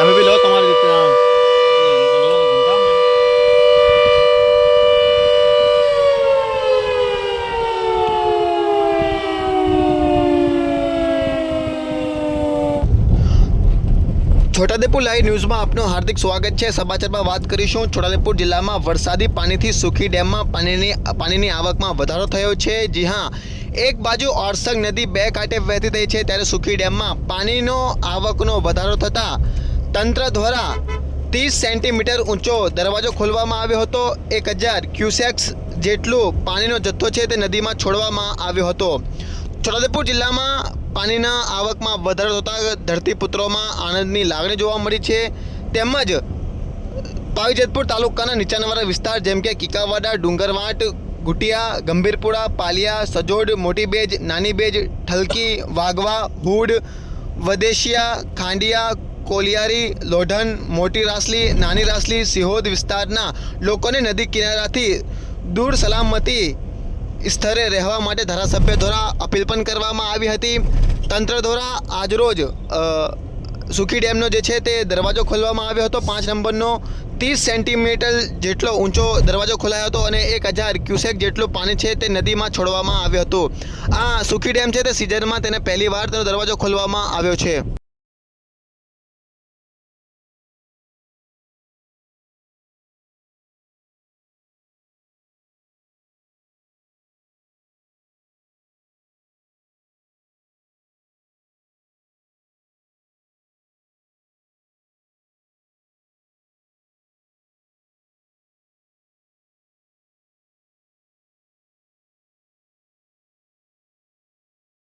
તમે બી લો તમારી રીતે. છોટાદેપુર લાઈવ ન્યૂઝમાં આપનું હાર્દિક સ્વાગત છે. સમાચારમાં વાત કરીશું. છોટાદેપુર જિલ્લામાં વરસાદી પાણીથી સુખી ડેમમાં પાણીની પાણીની આવકમાં વધારો થયો છે. જી હા, એક બાજુ ઓરસંગ નદી બે કાંઠે વહેતી થઈ છે. ત્યારે સુખી ડેમમાં પાણીનો, આવકનો વધારો થતાં તંત્ર દ્વારા ત્રીસ સેન્ટીમીટર ઊંચો દરવાજો ખોલવામાં આવ્યો હતો. એક હજાર ક્યુસેક્સ જેટલું પાણીનો જથ્થો છે તે નદીમાં છોડવામાં આવ્યો હતો. છોટાઉદેપુર જિલ્લામાં પાણીના આવકમાં વધારો થતાં ધરતીપુત્રોમાં આનંદની લાગણી જોવા મળી છે. તેમજ પાવીજેતપુર તાલુકાના નીચાણવાળા વિસ્તાર જેમ કે કિકાવાડા, ડુંગરવાટ ગુટિયા ગંભીરપુરા, પાલિયા, સજોડ મોટી બેજ નાની બેજ ઠલકી, વાઘવા, હુડ, વદેશિયા, ખાંડિયા કોલિયારી, લોઢન, મોટી રાસલી, નાની રાસલી, સિહોદ વિસ્તારના લોકોને નદી કિનારાથી દૂર સલામતી સ્થળે રહેવા માટે ધારાસભ્ય દ્વારા અપીલ પણ કરવામાં આવી હતી. તંત્ર દ્વારા આજરોજ સુખી ડેમનો જે છે તે દરવાજો ખોલવામાં આવ્યો હતો. પાંચ નંબરનો ત્રીસ સેન્ટીમીટર જેટલો ઊંચો દરવાજો ખોલાયો હતો અને એક હજાર ક્યુસેક જેટલું પાણી છે તે નદીમાં છોડવામાં આવ્યું હતું. આ સુખી ડેમ છે તે સિઝનમાં તેને પહેલી વાર તેનો દરવાજો ખોલવામાં આવ્યો છે.